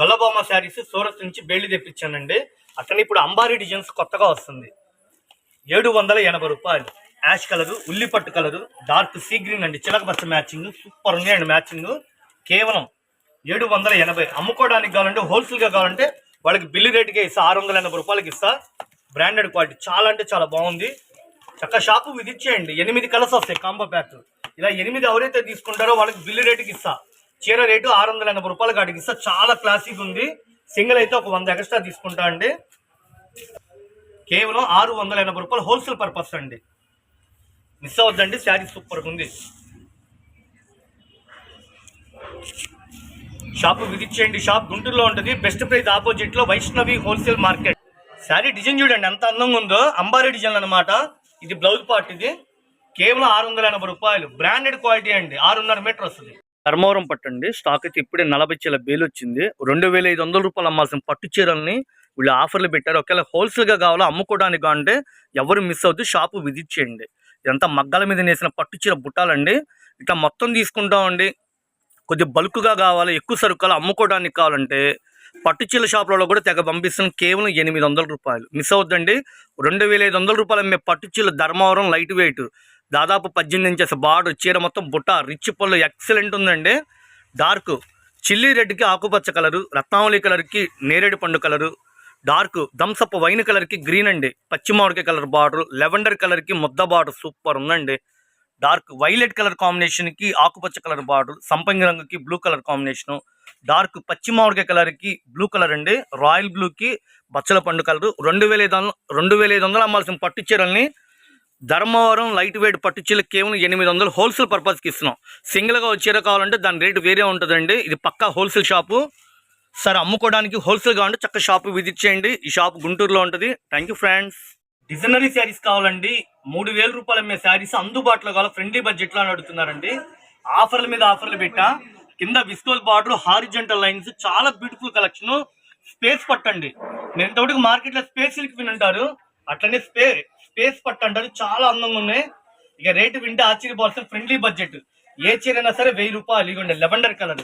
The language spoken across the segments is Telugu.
గొల్లబొమ్మ శారీస్ సూరత్ నుంచి బేళ్ళు తెప్పించానండి. అట్లనే ఇప్పుడు అంబారీ డిజైన్స్ కొత్తగా వస్తుంది. ఏడు వందల ఎనభై రూపాయలు. యాష్ కలరు ఉల్లిపట్టు కలరు డార్క్ సీ గ్రీన్ అండి. చిలక మ్యాచింగ్ సూపర్ ఉంది అండి మ్యాచింగ్. కేవలం ఏడు వందల ఎనభై. అమ్ముకోవడానికి కావాలంటే హోల్సేల్గా కావాలంటే వాళ్ళకి బిల్లు రేటుకే ఇస్తా. ఆరు వందల ఎనభై రూపాయలకి ఇస్తా. బ్రాండెడ్ క్వాలిటీ చాలా అంటే చాలా బాగుంది. చక్క షాపు విధించేయండి ఎనిమిది కలర్స్ వస్తాయి కాంబో ప్యాక్. ఇలా ఎనిమిది ఎవరైతే తీసుకుంటారో వాళ్ళకి బిల్లు రేటుకి ఇస్తా. చీర రేటు ఆరు వందల ఎనభై రూపాయలు కాడికి ఇస్తా. చాలా క్లాసిక్ ఉంది. సింగిల్ అయితే ఒక వంద ఎక్స్ట్రా తీసుకుంటా అండి. కేవలం ఆరు వందల ఎనభై రూపాయలు హోల్సేల్ పర్పస్ అండి. మిస్ అవద్దండి శారీ సూపర్గా ఉంది. షాప్ విజిట్ చేయండి షాప్ గుంటూరులో ఉంటుంది. బెస్ట్ ప్రైస్ ఆపోజిట్లో Vaishnavi wholesale market sari design చూడండి ఎంత అందంగా ఉందో. అంబారీ డిజైన్ అన్నమాట. ఇది బ్లౌజ్ పార్ట్ ఇది. కేవలం ఆరు వందల ఎనభై రూపాయలు. బ్రాండెడ్ క్వాలిటీ అండి. ఆరున్నర మీటర్ వస్తుంది. ధర్మవరం పట్టండి స్టాక్ అయితే ఇప్పుడే నలభై చీల బేలు వచ్చింది. రెండు వేల ఐదు వందల రూపాయలు అమ్మాల్సిన పట్టు చీరల్ని వీళ్ళు ఆఫర్లు పెట్టారు. ఒకవేళ హోల్సేల్గా కావాలో అమ్ముకోవడానికి అంటే ఎవరు మిస్ అవుతూ షాపు విజిట్ చేయండి. ఇదంతా మగ్గాల మీద నేసిన పట్టు చీర బుట్టాలండి. ఇట్లా మొత్తం తీసుకుంటామండి. కొద్ది బల్క్గా కావాలి ఎక్కువ సరుకులు అమ్ముకోవడానికి కావాలంటే పట్టు చీల షాపులలో కూడా తెగ పంపిస్తుంది కేవలం ఎనిమిది వందల రూపాయలు. మిస్ అవుద్దండి. రెండు వేల ఐదు వందల రూపాయలు అమ్మే పట్టు చీల ధర్మవరం లైట్ వెయిట్ దాదాపు పద్దెనిమిది ఇంచెస్ బార్డర్ చీర మొత్తం బుట్ట రిచ్ పళ్ళు ఎక్సలెంట్ ఉందండి. డార్క్ చిల్లీ రెడ్కి ఆకుపచ్చ కలరు రత్నావళి కలర్కి నేరేడు పండు colour dark Thums Up wine కలర్కి గ్రీన్ అండి. పచ్చిమామిడికాయ కలర్ బార్డర్ లెవెండర్ కలర్కి ముద్ద బార్డర్ సూపర్ ఉందండి. డార్క్ వైలెట్ కలర్ కాంబినేషన్కి ఆకుపచ్చ కలర్ బార్డర్ సంపంగి రంగుకి బ్లూ కలర్ కాంబినేషను డార్క్ పచ్చి కలర్కి బ్లూ కలర్ అండి. రాయల్ బ్లూకి బచ్చల పండు కలరు రెండు వేల ఐదు వందలు రెండు వేల ఐదు వందలు అమ్మాల్సిన పట్టు చీరల్ని ధర్మవరం లైట్ వెయిట్ పట్టు చీరలు కేవలం ఎనిమిది వందలు హోల్సేల్ పర్పస్కి ఇస్తున్నాం. సింగిల్గా చీర కావాలంటే దాని రేటు వేరే ఉంటుందండి. ఇది పక్కా హోల్సేల్ షాపు. సరే అమ్ముకోవడానికి హోల్సేల్ కావాలంటే చక్క షాపు విజిట్ చేయండి ఈ షాప్ గుంటూరులో ఉంటుంది. Thank you friends designery saris కావాలండి. మూడు వేల రూపాయలు అమ్మే శారీస్ అందుబాటులో కావాలి? ఫ్రెండ్లీ బడ్జెట్లో అని అడుగుతున్నారండి. ఆఫర్ల మీద ఆఫర్లు పెట్టా. కింద విస్కోల్ బార్డర్ హారిజెంటల్ లైన్స్ చాలా బ్యూటిఫుల్ కలెక్షన్ స్పేస్ పట్టండి. నేను తోటికి మార్కెట్లో స్పేస్ సిల్క్ పిన్ అంటారు. అట్లనే స్పే స్పేస్ పట్టు అంటారు చాలా అందంగా ఉన్నాయి. ఇక రేటు వింటే ఆశ్చర్యపోవాల్సిన ఫ్రెండ్లీ బడ్జెట్. ఏ చీర అయినా సరే వెయ్యి రూపాయలు ఇవ్వండి lavender colour.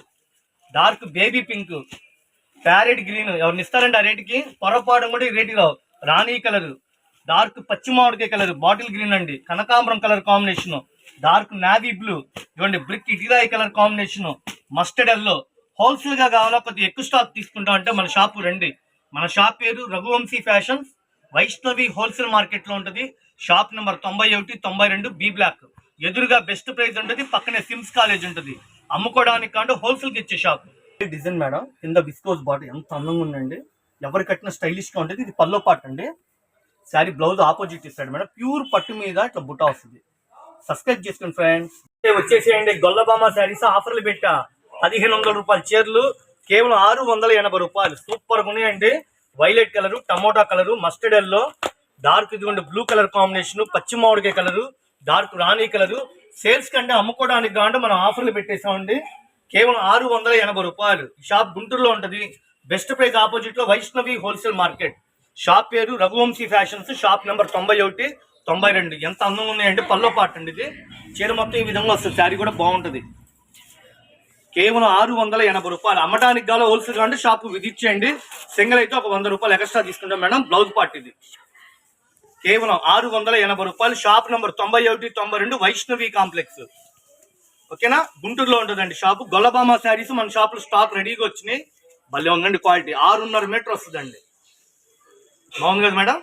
Dark baby pink. Parrot green. ఎవరిని ఇస్తారండి ఆ రేటుకి? పొరపాటు కూడా ఈ రేటులో రావు. రాణి కలర్. డార్క్ పచ్చి మామిడికాయ కలర్. బాటిల్ గ్రీన్ అండి. కనకాంబరం colour combination. Dark navy blue. ఇవ్వండి బ్రిక్ ఇటిరాయి కలర్ కాంబినేషన్. Mustard yellow. హోల్సేల్గా కావాలా? కొద్దిగా ఎక్కువ స్టాక్ తీసుకుంటాం అంటే మన షాపు రండి. మన షాప్ పేరు రఘువంశీ ఫ్యాషన్స్. వైష్ణవి హోల్సేల్ మార్కెట్లో ఉంటుంది. షాప్ నెంబర్ తొంభై ఒకటి తొంభై రెండు బి బ్లాక్. ఎదురుగా బెస్ట్ ప్రైస్ ఉంటుంది పక్కనే సిమ్స్ కాలేజ్ ఉంటుంది. అమ్ముకోవడానికి కాంటే హోల్సేల్కి ఇచ్చే షాప్. డిజైన్ మేడం కింద బిస్కోస్ బాటిల్ ఎంత అందంగా ఉందండి. ఎవరు కట్టిన స్టైలిష్గా ఉంటుంది ఇది పల్లో పాట అండి. శారీ బ్లౌజ్ ఆపోజిట్ ఇస్తాడు మేడం ప్యూర్ పట్టు మీద ఇట్లా బుట్ట వస్తుంది. సబ్స్క్రైబ్ చేసుకోండి ఫ్రెండ్స్. వచ్చేసేయండి గొల్లబామ శారీస్ ఆఫర్లు పెట్టా. పదిహేను వందల రూపాయల చీరలు కేవలం ఆరు వందల ఎనభై రూపాయలు. సూపర్గా ఉన్నాయండి. Violet colour tomato colour mustard yellow dark ఇదిగోండి బ్లూ కలర్ కాంబినేషన్ పచ్చి మామిడికాయ కలరు డార్క్ రాణి కలరు. సేల్స్ కంటే అమ్ముకోవడానికి కాకుండా మనం ఆఫర్లు పెట్టేసామండి కేవలం ఆరు వందల ఎనభై రూపాయలు. షాప్ గుంటూరులో ఉంటది. బెస్ట్ ప్రైస్ ఆపోజిట్లో వైష్ణవి హోల్సేల్ మార్కెట్ షాప్ పేరు రఘువంశీ ఫ్యాషన్స్ షాప్ నెంబర్ తొంభై ఒకటి తొంభై రెండు. ఎంత అందంగా ఉన్నాయండి పల్లో పాట అండి ఇది. చీర మొత్తం ఈ విధంగా వస్తుంది. శారీ కూడా బాగుంటుంది. కేవలం ఆరు వందల ఎనభై రూపాయలు. అమ్మడానికి గాలో హోల్సేల్ అంటే షాప్ విధించేయండి. సింగిల్ అయితే ఒక వంద రూపాయలు ఎక్స్ట్రా తీసుకుంటాం మేడం. బ్లౌజ్ పార్ట్ ఇది. కేవలం ఆరు వందల ఎనభై రూపాయలు. షాప్ నెంబర్ తొంభై ఒకటి తొంభై రెండు వైష్ణవి కాంప్లెక్స్. ఓకేనా? గుంటూరులో ఉంటుందండి షాపు. గొల్లబామ శారీస్ మన షాపులో స్టాక్ రెడీగా వచ్చినాయి. భలే ఉందండి క్వాలిటీ. ఆరున్నర మీటర్ వస్తుందండి. బాగుంది కదా మేడం?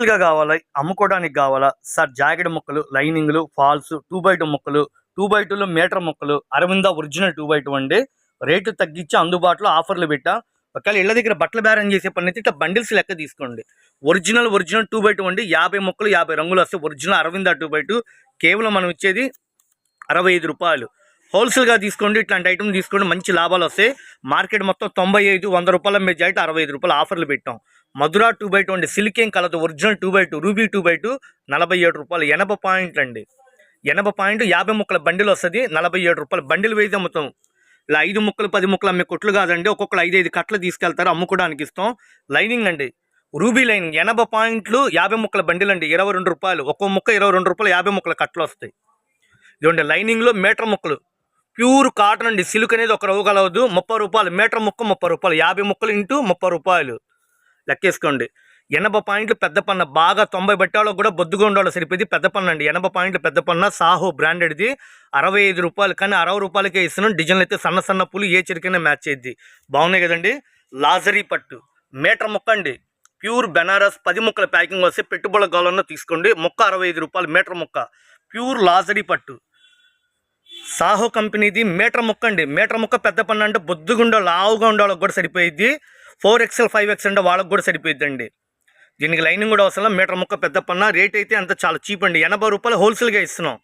కావాలా కావాలి అమ్ముకోవడానికి కావాలా? సార్ జాకెట్ ముక్కలు లైనింగ్లు ఫాల్స్ టూ బై టూ ముక్కలు టూ బై టూలో మీటర్ ముక్కలు Arvind original two by two అండి. రేటు తగ్గించి అందుబాటులో ఆఫర్లు పెట్టా. ఒకవేళ ఇళ్ళ దగ్గర బట్టలు బేరం చేసే పని అయితే ఇట్లా బండిల్స్ లెక్క తీసుకోండి. Original original two by two అండి. యాభై ముక్కలు యాభై రంగులు వస్తాయి original Arvind two by two. కేవలం మనం ఇచ్చేది అరవై ఐదు రూపాయలు. హోల్సేల్గా తీసుకోండి ఇట్లాంటి ఐటమ్ తీసుకోండి మంచి లాభాలు వస్తాయి మార్కెట్ మొత్తం తొంభై ఐదు వంద రూపాయల మీద అయితే అరవై ఐదు రూపాయలు ఆఫర్లు పెట్టాం. మధురా టూ బై టూ అండి. సిల్క్ ఏం కలదు original two by two ruby two by two నలభై ఏడు రూపాయలు ఎనభై పాయింట్లు అండి ఎనభై పాయింట్ యాభై ముక్కల బండిలు వస్తుంది నలభై ఏడు రూపాయలు బండిలు వేసి అమ్ముతాం ఇలా ఐదు ముక్కలు పది ముక్కలు అమ్మే కొట్లు కాదండి ఒక్కొక్కరు ఐదు ఐదు కట్టలు తీసుకెళ్తారు అమ్ముకోవడానికి ఇస్తాం. లైనింగ్ అండి రూబీ లైనింగ్ ఎనభై పాయింట్లు యాభై ముక్కల బండిలు అండి ఇరవై రెండు రూపాయలు ఒక్కో ముక్క ఇరవై రెండు రూపాయలు యాభై ముక్కల కట్టలు వస్తాయి. ఇదిగోండి లైనింగ్లో మీటర్ ముక్కలు ప్యూర్ కాటన్ అండి సిల్క్ అనేది ఒక రవ్వు కలవదు ముప్పై రూపాయలు మీటర్ ముక్క ముప్పై రూపాయలు యాభై ముక్కలు ఇంటూ ముప్పై రూపాయలు. లెక్కేసుకోండి ఎనభై పాయింట్లు పెద్ద పన్న బాగా తొంభై బట్టాలో కూడా బొద్దుగా ఉండాలో సరిపోయింది పెద్ద పన్న అండి. ఎనభై పాయింట్లు పెద్ద పన్న సాహో బ్రాండెడ్ది. అరవై ఐదు రూపాయలు కానీ అరవై రూపాయలకే ఇస్తున్నాం. డిజైన్లు అయితే సన్న సన్న పూలు ఏ చెరికైనా మ్యాచ్ అయ్యింది బాగున్నాయి కదండి. లాజరీ పట్టు. మీటర్ ముక్క అండి. ప్యూర్ బెనారస్ పది ముక్కల ప్యాకింగ్ వస్తే పెట్టుబడుల గాలన్న తీసుకోండి. ముక్క అరవై ఐదు రూపాయలు మీటర్ ముక్క. ప్యూర్ లాజరీ పట్టు. సాహో కంపెనీది మీటర్ ముక్క అండి. మీటర్ ముక్క పెద్ద పన్ను అంటే బొద్దుగా ఉండే లావుగా ఉండే వాళ్ళకి కూడా సరిపోయిద్ది ఫోర్ ఎక్స్ఎల్ ఫైవ్ ఎక్స్ అంటే వాళ్ళకి కూడా సరిపోయిద్దండి అండి దీనికి లైనింగ్ కూడా అవసరం మీటర్ ముక్క పెద్ద పన్న రేట్ అయితే అంత చాలా చీప్ అండి. ఎనభై రూపాయలు హోల్సేల్గా ఇస్తున్నాం.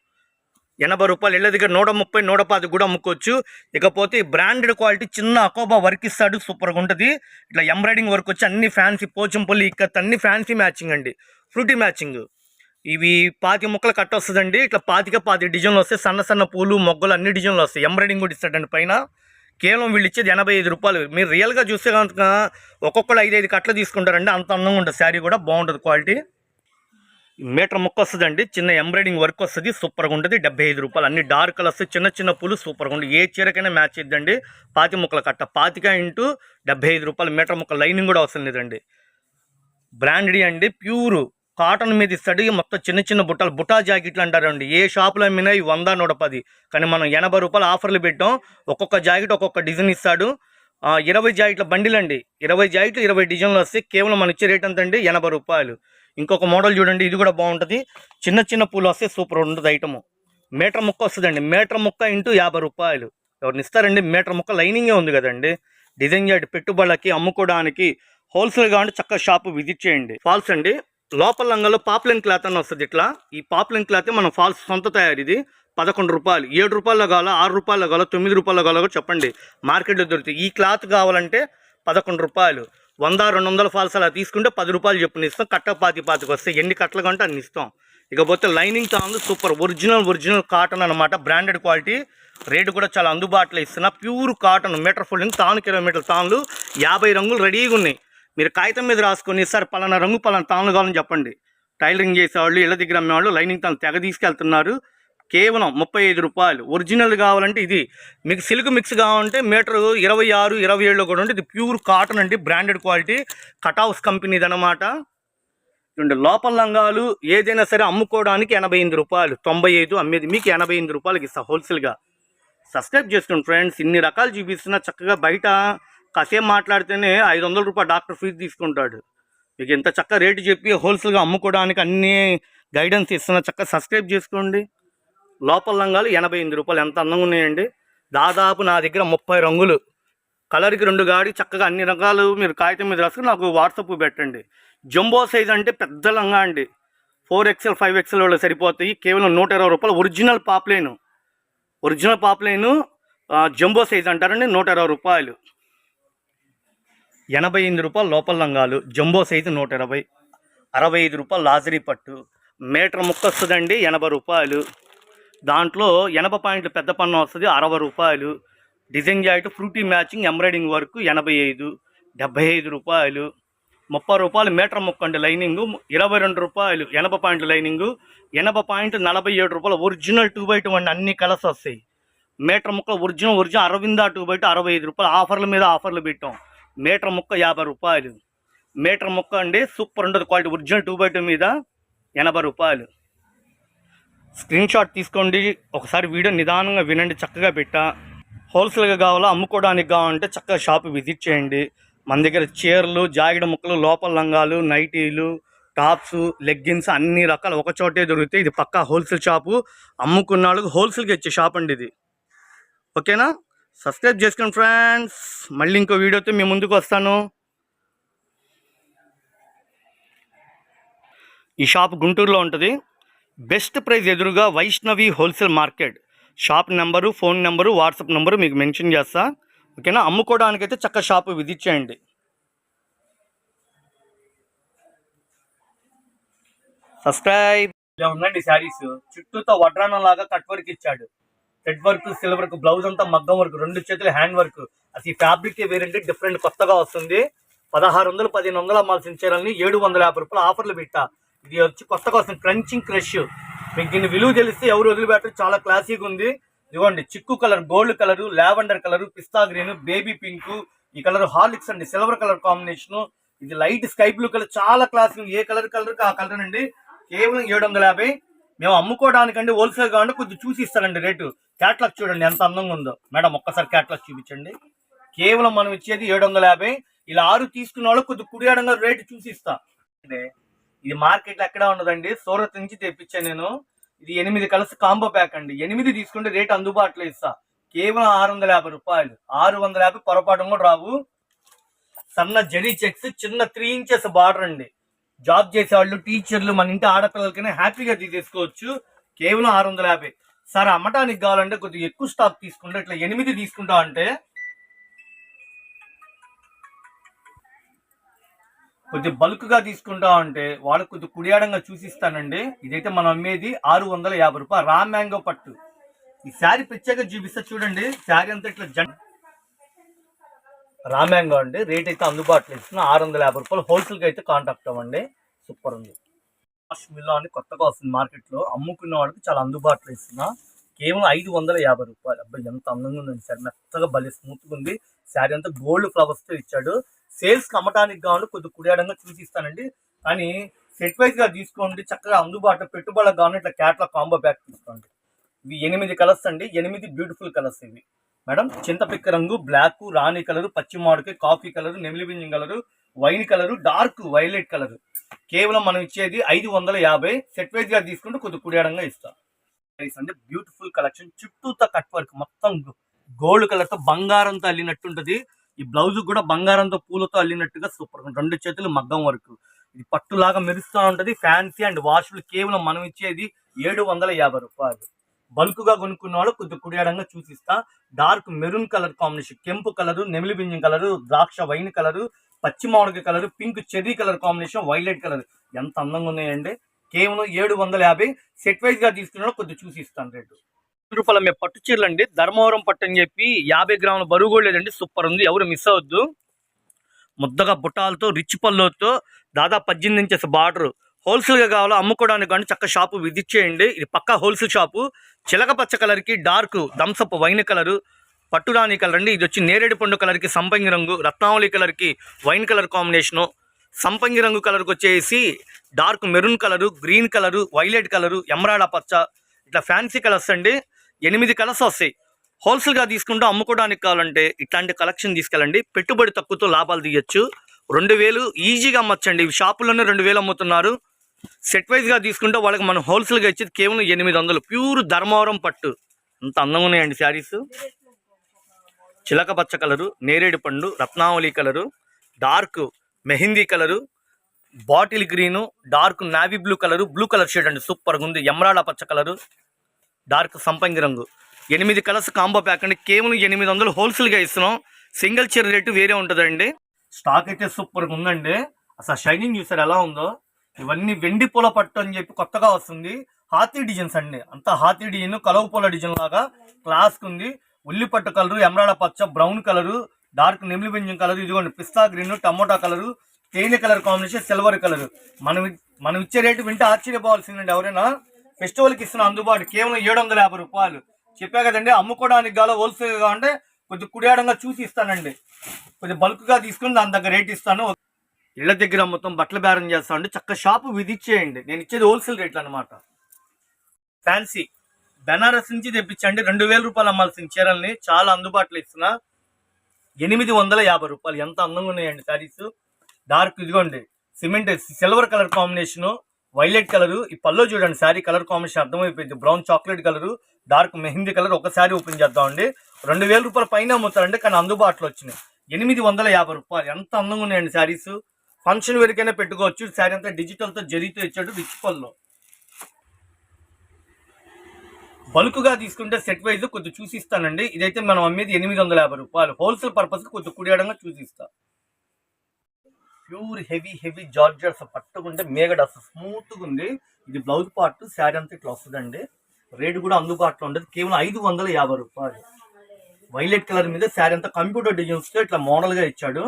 ఎనభై రూపాయలు ఇళ్ళ దగ్గర నూట ముప్పై నూట పది కూడా అమ్ముకోవచ్చు. ఇకపోతే బ్రాండెడ్ క్వాలిటీ చిన్న అకోబా వర్క్ ఇస్తాడు సూపర్గా ఉంటుంది. ఇట్లా ఎంబ్రాయిడింగ్ వర్క్ వచ్చి అన్ని ఫ్యాన్సీ పోచంపల్లి ఇక్కత్ అన్ని ఫ్యాన్సీ మ్యాచింగ్ అండి. Fruity matching. ఇవి పాతి ముక్కలు కట్ట వస్తుందండి. ఇట్లా పాతిక పాతి డిజైన్లు వస్తాయి. సన్న సన్న పూలు మొగ్గలు అన్ని డిజైన్లు వస్తాయి. ఎంబ్రాయిడింగ్ కూడా ఇస్తాడండి పైన. కేవలం వీళ్ళు ఇచ్చేది ఎనభై ఐదు రూపాయలు. మీరు రియల్గా చూస్తే కనుక ఒక్కొక్కరు ఐదు ఐదు కట్టలు తీసుకుంటారండి. అంత అందంగా ఉంటుంది. శారీ కూడా బాగుంటుంది క్వాలిటీ. మీటర్ ముక్క వస్తుందండి. చిన్న ఎంబ్రాయిడింగ్ వర్క్ వస్తుంది. సూపర్గా ఉంటుంది. డెబ్బై ఐదు రూపాయలు. అన్ని డార్క్ కలర్స్ చిన్న చిన్న పూలు సూపర్గా ఉంటుంది ఏ చీరకైనా మ్యాచ్ ఇద్దండి పాతి ముక్కల కట్ట. పాతిక ఇంటూ డెబ్బై ఐదు రూపాయలు. మీటర్ ముక్క లైనింగ్ కూడా అవసరం లేదండి. బ్రాండెడ్ అండి. ప్యూర్ కాటన్ మీద ఇస్తాడు మొత్తం చిన్న చిన్న బుట్టలు బుట్టా జాకెట్లు అంటారండి. ఏ షాపులో అమ్మినా ఈ వంద నూట పది. కానీ మనం ఎనభై రూపాయలు ఆఫర్లు పెట్టాం. ఒక్కొక్క జాకెట్ ఒక్కొక్క డిజైన్ ఇస్తాడు. ఇరవై జాకెట్ల బండిలు అండి ఇరవై జాకెట్లు ఇరవై డిజైన్లు వస్తే కేవలం మన ఇచ్చే రేట్ ఎంత అండి ఎనభై రూపాయలు. ఇంకొక మోడల్ చూడండి ఇది కూడా బాగుంటుంది. చిన్న చిన్న పూలు వస్తే సూపర్ ఉంటుంది ఐటమ్ మీటర్ ముక్క వస్తుందండి. మీటర్ ముక్క ఇంటూ యాభై రూపాయలు. ఎవరిని ఇస్తారండి? మీటర్ ముక్క లైనింగే ఉంది కదండి. డిజైన్ చేయడం పెట్టుబడులకి అమ్ముకోవడానికి హోల్సేల్ కావాలంటే చక్కగా షాప్ విజిట్ చేయండి. ఫాల్స్ అండి. లోపల రంగంలో పాప్లైన్ క్లాత్ అని వస్తుంది ఇట్లా. ఈ పాప్లైన్ క్లాత్ మనం ఫాల్స్ సొంత తయారు ఇది. పదకొండు రూపాయలు. ఏడు రూపాయల్లో కావాలా? ఆరు రూపాయల్లో కావాలా? తొమ్మిది రూపాయల్లో కావాలో కూడా చెప్పండి. మార్కెట్లో దొరుకుతాయి. ఈ క్లాత్ కావాలంటే పదకొండు రూపాయలు. వంద రెండు వందల ఫాల్స్ అలా తీసుకుంటే పది రూపాయలు చెప్పుని ఇస్తాం కట్ట పాతి పాతికి వస్తాయి ఎన్ని కట్టలు కంటే అన్ని ఇస్తాం. ఇకపోతే లైనింగ్ తాను సూపర్. ఒరిజినల్ ఒరిజినల్ కాటన్ అనమాట బ్రాండెడ్ క్వాలిటీ. రేటు కూడా చాలా అందుబాటులో ఇస్తున్నా. ప్యూర్ కాటన్ మీటర్ ఫోల్డింగ్ తాను కిలోమీటర్ తాన్లు. యాభై రంగులు రెడీగా ఉన్నాయి. మీరు కాగితం మీద రాసుకొని సార్ పలానా రంగు పలానా తాను కావాలని చెప్పండి. టైలరింగ్ చేసేవాళ్ళు ఇళ్ళ దగ్గర అమ్మేవాళ్ళు లైనింగ్ తాను తెగ తీసుకెళ్తున్నారు. కేవలం ముప్పై ఐదు రూపాయలు. ఒరిజినల్ కావాలంటే ఇది. మీకు సిల్క్ మిక్స్ కావాలంటే మీటర్ ఇరవై ఆరు ఇరవై ఏడులో కూడా ఉంటుంది. ఇది ప్యూర్ కాటన్ అండి బ్రాండెడ్ క్వాలిటీ. కటాఫ్స్ కంపెనీది అనమాట చూడండి లోపల లంగాలు ఏదైనా సరే అమ్ముకోవడానికి ఎనభై ఎనిమిది రూపాయలు. తొంభై ఐదు అమ్మేది. మీకు ఎనభై ఎనిమిది రూపాయలకి ఇస్తా హోల్సేల్గా. సబ్స్క్రైబ్ చేసుకోండి ఫ్రెండ్స్. ఇన్ని రకాలు చూపిస్తున్నా చక్కగా బయట కాసేపు మాట్లాడితేనే ఐదు వందల రూపాయలు డాక్టర్ ఫీజు తీసుకుంటాడు. మీకు ఇంత చక్కగా రేటు చెప్పి హోల్సేల్గా అమ్ముకోవడానికి అన్ని గైడెన్స్ ఇస్తున్నా చక్కగా సబ్స్క్రైబ్ చేసుకోండి. లోపల రంగాలు ఎనభై ఎనిమిది రూపాయలు. ఎంత అందంగా ఉన్నాయండి. దాదాపు నా దగ్గర ముప్పై రంగులు. కలర్కి రెండు గాడి చక్కగా అన్ని రకాలు మీరు కాగితం మీద రాసుకుని నాకు వాట్సాప్ పెట్టండి. జంబో సైజ్ అంటే పెద్ద లంగా అండి. ఫోర్ ఎక్స్ఎల్ ఫైవ్ ఎక్స్ఎల్ వాళ్ళు సరిపోతాయి. కేవలం నూట ఇరవై రూపాయలు. Original poplin original poplin jumbo size అంటారండి. నూట ఇరవై రూపాయలు. ఎనభై ఎనిమిది రూపాయలు లోపల లంగాలు జంబో సైజు నూట ఇరవై అరవై ఐదు రూపాయలు లాజరీ పట్టు మీటర్ ముక్క వస్తుందండి ఎనభై రూపాయలు. దాంట్లో ఎనభై పాయింట్లు పెద్ద పన్ను వస్తుంది అరవై రూపాయలు. Design jacket fruity matching embroidering work ఎనభై ఐదు డెబ్బై ఐదు రూపాయలు. ముప్పై రూపాయలు మీటర్ ముక్క అండి లైనింగు ఇరవై రెండు రూపాయలు ఎనభై పాయింట్లు లైనింగు ఎనభై పాయింట్ నలభై ఏడు రూపాయలు ఒరిజినల్ టూ బై టూ అండి అన్ని కలర్స్ వస్తాయి. మీటర్ ముక్క original original Arvind two by two అరవై ఐదు రూపాయలు ఆఫర్ల మీద ఆఫర్లు పెట్టాం. మీటర్ ముక్క యాభై రూపాయలు. మీటర్ ముక్క అండి సూపర్ ఉంటుంది quality. Original two by two మీద ఎనభై రూపాయలు. స్క్రీన్ షాట్ తీసుకోండి. ఒకసారి వీడియో నిదానంగా వినండి చక్కగా పెట్టా. హోల్సేల్గా కావాలా అమ్ముకోవడానికి కావాలంటే చక్కగా షాప్ విజిట్ చేయండి. మన దగ్గర చీరలు జాగిడ ముక్కలు లోపల లంగాలు నైటీలు టాప్స్ లెగ్గిన్స్ అన్ని రకాలు ఒక చోటే దొరుకుతాయి. ఇది పక్కా హోల్సేల్ షాపు. అమ్ముకున్న వాళ్ళకి హోల్సేల్గా ఇచ్చే షాప్ అండి ఇది. ఓకేనా? సబ్స్క్రైబ్ చేసుకోండి ఫ్రెండ్స్. మళ్ళీ ఇంకో వీడియోతో మీ ముందుకు వస్తాను. ఈ షాప్ గుంటూరులో ఉంటుంది. బెస్ట్ ప్రైస్ ఎదురుగా Vaishnavi wholesale market. Shop number phone number WhatsApp number మీకు మెన్షన్ చేస్తా. ఓకేనా? అమ్ముకోవడానికైతే చక్క షాపు విజిట్ చేయండి. సబ్స్క్రైబ్ ఇలా ఉందండి శారీస్. చుట్టూతో వడ్రానం లాగా కట్ వర్క్ ఇచ్చాడు. Thread work silver work blouse అంతా మగ్గం వర్క్ రెండు చేతులు హ్యాండ్ వర్క్. అది ఫ్యాబ్రిక్ వేరేంటి? డిఫరెంట్ కొత్తగా వస్తుంది. పదహారు వందలు పదిహేను వందల అమ్మాల్సిన చీరల్ని ఏడు వందల యాభై రూపాయలు ఆఫర్లు పెట్టా. ఇది వచ్చి కొత్తగా వస్తుంది క్రంచింగ్ క్రష్. మీకు దీన్ని విలువ తెలిస్తే ఎవరు వదిలిపెట్టరు చాలా క్లాసీగా ఉంది. ఇదిగోండి చిక్కు colour gold colour lavender colour pista green baby pink. ఈ కలర్ హార్లిక్స్ అండి సిల్వర్ కలర్ కాంబినేషన్. ఇది లైట్ స్కై బ్లూ కలర్ చాలా క్లాస్ ఏ కలర్ కలర్ ఆ కలర్ అండి? కేవలం ఏడు వందల యాభై. మేము అమ్ముకోవడానికండి హోల్సేల్ కావాలంటే కొద్దిగా చూసి ఇస్తానండి రేటు. క్యాట్లాగ్ చూడండి ఎంత అందంగా ఉందో. మేడం ఒక్కసారి క్యాట్లాగ్ చూపించండి. కేవలం మనం ఇచ్చేది ఏడు వందల యాభై. ఇలా ఆరు తీసుకున్న వాళ్ళు కొద్దిగా కుడియాడంగా రేటు చూసి ఇస్తా. ఇది మార్కెట్లో ఎక్కడా ఉండదండి? సూరత్ నుంచి తెప్పించాను నేను. ఇది ఎనిమిది కలిసి కాంబో ప్యాక్ అండి. ఎనిమిది తీసుకుంటే రేట్ అందుబాటులో ఇస్తా. కేవలం ఆరు వందల యాభై రూపాయలు. ఆరు వందల యాభై పొరపాటు కూడా రావు. సన్న జరీ చెక్స్ చిన్న త్రీ ఇంచెస్ బార్డర్ అండి. జాబ్ చేసేవాళ్ళు టీచర్లు మన ఇంటి ఆడపిల్లలకైనా హ్యాపీగా తీసేసుకోవచ్చు. కేవలం ఆరు వందల యాభై. సార్ అమ్మటానికి కావాలంటే కొద్దిగా ఎక్కువ స్టాక్ తీసుకుంటే ఇట్లా ఎనిమిది తీసుకుంటా అంటే కొద్ది బల్క్గా తీసుకుంటా ఉంటే వాళ్ళకి కొద్ది కుడియాడంగా చూసిస్తానండి. ఇదైతే మనం అమ్మేది ఆరు వందల యాభై రూపాయలు. రా మ్యాంగో పట్టు. ఈ శారీ ప్రత్యేక చూపిస్తా చూడండి. శారీ అంతా ఇట్లా జంట రామ్యాంగో అండి. రేట్ అయితే అందుబాటులో ఇస్తున్నా. ఆరు వందల యాభై రూపాయలు హోల్సేల్కి అయితే కాంటాక్ట్ అవ్వండి. సూపర్ ఉంది. మిల్లో అని కొత్తగా వస్తుంది మార్కెట్లో అమ్ముకున్న వాళ్ళకి చాలా అందుబాటులో ఇస్తున్నా. కేవలం ఐదు వందల యాభై రూపాయలు. అబ్బాయి ఎంత అందంగా ఉందండి. సార్ మెత్తగా భలే స్మూత్ ఉంది. శారీ అంతా గోల్డ్ ఫ్లవర్స్తో ఇచ్చాడు. సేల్స్కి అమ్మటానికి కావాలి కొద్దిగా కుడియాడంగా చూసి ఇస్తానండి కానీ సెట్ వైజ్గా తీసుకోండి. చక్కగా అందుబాటులో పెట్టుబడులకు కావాలి ఇట్లా క్యాట్ల కాంబో బ్యాగ్ తీసుకోండి. ఇవి ఎనిమిది కలర్స్ అండి. ఎనిమిది బ్యూటిఫుల్ కలర్స్ ఇవి. మేడం చింతపిక్క రంగు బ్లాక్ రాణి కలర్ పచ్చి coffee colour నెమిలి colour wine colour dark violet colour. కేవలం మనం ఇచ్చేది ఐదు వందల యాభై. సెట్ వైజ్గా తీసుకుంటే కొద్దిగా కుడియాడంగా ఇస్తాం. అంటే బ్యూటిఫుల్ కలెక్షన్ చుట్టూతో కట్ వర్క్ మొత్తం గోల్డ్ కలర్తో బంగారంతో అల్లినట్టుంటది. ఈ బ్లౌజ్ కూడా బంగారంతో పూలతో అల్లినట్టుగా సూపర్ రెండు చేతులు మగ్గం వర్క్ ఇది పట్టులాగా మెరుస్తూ ఉంటది. ఫ్యాన్సీ అండ్ వాష్లు కేవలం మనం ఇచ్చేది ఏడు వందల యాభై రూపాయలు. బల్క్గా కొనుక్కున్న కొద్దిగా కుడియాడంగా చూసిస్తా. డార్క్ మెరూన్ కలర్ కాంబినేషన్ కెంపు కలరు నెమిలి బింజం కలర్ ద్రాక్ష వైన్ కలర్ పచ్చి మామిడికాయ colour pink cherry colour combination violet colour. ఎంత అందంగా ఉన్నాయండి. కేవలం ఏడు వందల యాభై. సెట్ వైజ్గా తీసుకున్నాడు కొద్దిగా చూసిస్తాను రేటు. రూపాయల మేము పట్టు చీరలు అండి ధర్మవరం పట్టు అని చెప్పి యాభై గ్రాముల బరువు కూడా లేదండి. సూపర్ ఉంది. ఎవరు మిస్ అవ్వద్దు. ముద్దగా బుట్టాలతో రిచ్ పళ్ళతో దాదాపు పద్దెనిమిది ఇంచెస్ బార్డర్ హోల్సేల్గా కావాలో అమ్ముకోవడానికి కానీ చక్క షాపు విజిట్ చేయండి ఇది పక్కా హోల్సేల్ షాపు. చిలక పచ్చ కలర్కి dark Thums Up wine colour. పట్టురాణి colour అండి ఇది వచ్చి నేరేడు పండు కలర్కి సంపంగి రంగు రత్నావళి కలర్కి వైన్ కలర్ కాంబినేషను. సంపంగి రంగు కలర్కి వచ్చేసి dark maroon colour green colour violet colour emerald పచ్చ. ఇట్లా ఫ్యాన్సీ కలర్స్ అండి. ఎనిమిది కలర్స్ వస్తాయి. హోల్సేల్గా తీసుకుంటూ అమ్ముకోవడానికి కావాలంటే ఇట్లాంటి కలెక్షన్ తీసుకెళ్ళండి. పెట్టుబడి తక్కువతో లాభాలు తీయచ్చు. రెండు వేలు ఈజీగా అమ్మచ్చండి. ఇవి షాపుల్లోనే రెండు వేలు అమ్ముతున్నారు. సెట్ వైజ్గా తీసుకుంటే వాళ్ళకి మనం హోల్సేల్గా ఇచ్చేది కేవలం ఎనిమిది వందలు. ప్యూర్ ధర్మవరం పట్టు. అంత అందంగా ఉన్నాయండి శారీస్. చిలక పచ్చ కలరు నేరేడు పండు రత్నావళి colour dark mehndi colour bottle green dark navy blue colour blue colour shade అండి. సూపర్గా ఉంది. ఎమరాడ పచ్చ కలరు డార్క్ సంపంగి రంగు. ఎనిమిది కలర్స్ కాంబో ప్యాక్ అండి. కేవలం ఎనిమిది వందలు హోల్సేల్గా ఇస్తున్నాం. సింగిల్ చీర రేటు వేరే ఉంటుందండి. స్టాక్ అయితే సూపర్గా ఉందండి. అసలు షైనింగ్ చూసారు ఎలా ఉందో? ఇవన్నీ వెండి పూల పట్టు అని చెప్పి కొత్తగా వస్తుంది. హాతీ డిజైన్స్ అండి. అంతా హాతీ డిజైన్ కలవ పూల డిజైన్ లాగా క్లాస్కి ఉంది. ఉల్లి పట్టు కలరు ఎమరాడ పచ్చ బ్రౌన్ కలరు డార్క్ నెమిలి బింజం కలర్ ఇదిగోండి పిస్తా గ్రీన్ టమోటా కలరు తేనె కలర్ కాంబినేషన్ సిల్వర్ కలర్. మనం మనం ఇచ్చే రేటు వింటే ఆశ్చర్యపోవాల్సిందండి ఎవరైనా. ఫెస్టివల్కి ఇస్తున్న అందుబాటు కేవలం ఏడు వందల యాభై రూపాయలు. చెప్పా కదండి అమ్ముకోవడానికి గాలో హోల్సేల్గా ఉంటే అంటే కొద్ది కుడియాడంగా చూసి ఇస్తానండి. కొద్ది బల్క్గా తీసుకుని దాని దగ్గర రేట్ ఇస్తాను. ఇళ్ళ దగ్గర మొత్తం బట్టలు బేరం చేస్తామండి చక్క షాపు విధిచ్చేయండి. నేను ఇచ్చేది హోల్సేల్ రేట్లు అనమాట ఫ్యాన్సీ బెనారస్ నుంచి తెప్పించండి. రెండు వేల రూపాయలు అమ్మాల్సిన చీరల్ని. చాలా అందుబాటులో ఇస్తున్నా. ఎనిమిది వందల యాభై రూపాయలు. ఎంత అందంగా ఉన్నాయండి శారీస్. డార్క్ ఇదిగోండి. Cement silver colour combination. Violet colour ఈ పల్లో చూడండి. శారీ కలర్ కాంబినేషన్ అర్థమైపోయింది. Brown chocolate colour dark mehndi colour ఒక శారీ ఓపెన్ చేద్దామండి. రెండు వేల రూపాయల పైన అమ్ముతారండి కానీ అందుబాటులో వచ్చినాయి. ఎనిమిది వందల యాభై రూపాయలు. ఎంత అందంగా ఉన్నాయండి శారీస్. ఫంక్షన్ వరకైనా పెట్టుకోవచ్చు. శారీ అంతా డిజిటల్తో తో ఇచ్చాడు రిచ్ పల్లో బల్క్గా తీసుకుంటే సెట్ వైజ్ కొద్ది చూసిస్తానండి. ఇదైతే మనం అమ్మేది ఎనిమిది వందల యాభై రూపాయలు. హోల్సేల్ పర్పస్కి కొద్ది కుడియడంగా చూసిస్తా. ప్యూర్ హెవీ హెవీ జార్జర్స్ పట్టుకుంటే మేగడ అసలు స్మూత్గా ఉంది. ఇది బ్లౌజ్ పార్ట్ శారీ అంతా ఇట్లా వస్తుందండి. రేటు కూడా అందుబాటులో ఉండదు. కేవలం ఐదు వందల యాభై రూపాయలు. వైలెట్ కలర్ మీద శారీ అంతా కంప్యూటర్ డిజైన్స్తో ఇట్లా మోడల్గా ఇచ్చాడు.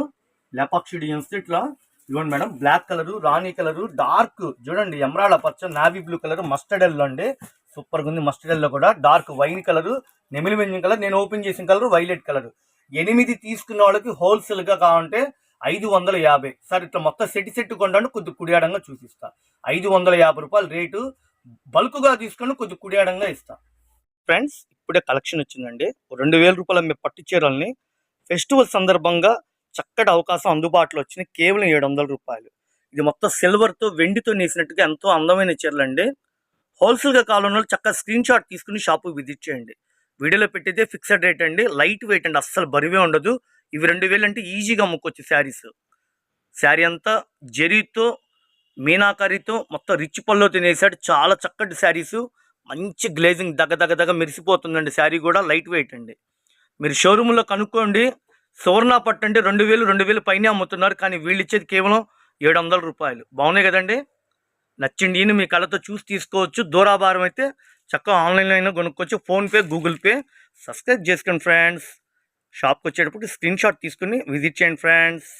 లెపాక్షి డిజైన్స్తో ఇట్లా ఇదిగోండి మేడం బ్లాక్ కలరు రాణి కలరు డార్క్ చూడండి ఎమరాళ్ళ పచ్చ navy blue colour mustard yellow అండి. సూపర్గా ఉంది మస్టర్డ్ ఎల్లో కూడా. డార్క్ వైన్ కలర్ నెమిలి వెంజన్ కలర్ నేను ఓపెన్ చేసిన కలర్ వైలెట్ కలర్. ఎనిమిది తీసుకున్న వాళ్ళకి హోల్సేల్గా కావాలంటే ఐదు వందల యాభై. సార్ ఇట్లా మొత్తం సెట్ సెట్ కొంటాను కొద్ది కుడియాడంగా చూసిస్తా. ఐదు వందల యాభై రూపాయలు రేటు బల్క్గా తీసుకొని కొద్ది కుడియాడంగా ఇస్తా. ఫ్రెండ్స్ ఇప్పుడే కలెక్షన్ వచ్చిందండి. రెండు వేల రూపాయల మీ పట్టు చీరల్ని ఫెస్టివల్ సందర్భంగా చక్కటి అవకాశం అందుబాటులో వచ్చింది. కేవలం ఏడు వందల రూపాయలు. ఇది మొత్తం సిల్వర్తో వెండితో నేసినట్టుగా ఎంతో అందమైన చీరలు అండి హోల్సేల్గా కావాలన్న వాళ్ళు చక్కగా స్క్రీన్ షాట్ తీసుకుని షాపు విజిట్ చేయండి. వీడియోలో పెట్టేదే ఫిక్స్డ్ రేట్ అండి. లైట్ వెయిట్ అండి. అస్సలు బరివే ఉండదు. ఇవి రెండు వేలు అంటే ఈజీగా అమ్ముకోవచ్చు శారీస్. శారీ అంతా జరీతో మీనాకారితో మొత్తం రిచ్ పళ్ళు తినేసాడు చాలా చక్కటి శారీస్. మంచి గ్లేజింగ్ దగ్గ దగ్గ దగ్గ మెరిసిపోతుందండి శారీ కూడా. లైట్ వెయిట్ అండి. మీరు షోరూంలో కనుక్కోండి. సువర్ణ పట్టు అంటే రెండు వేలు రెండు వేలు పైన అమ్ముతున్నారు. కానీ వీళ్ళు ఇచ్చేది కేవలం ఏడు వందల రూపాయలు. బాగున్నాయి కదండి? నచ్చింది ఈయన మీ కళ్ళతో చూసి తీసుకోవచ్చు. దూరాభారం అయితే చక్కగా ఆన్లైన్లో అయినా కొనుక్కోవచ్చు. PhonePe Google Pay. సబ్స్క్రైబ్ చేసుకోండి ఫ్రెండ్స్. షాప్కి వచ్చేటప్పుడు స్క్రీన్ షాట్ తీసుకుని విజిట్ చేయండి ఫ్రెండ్స్.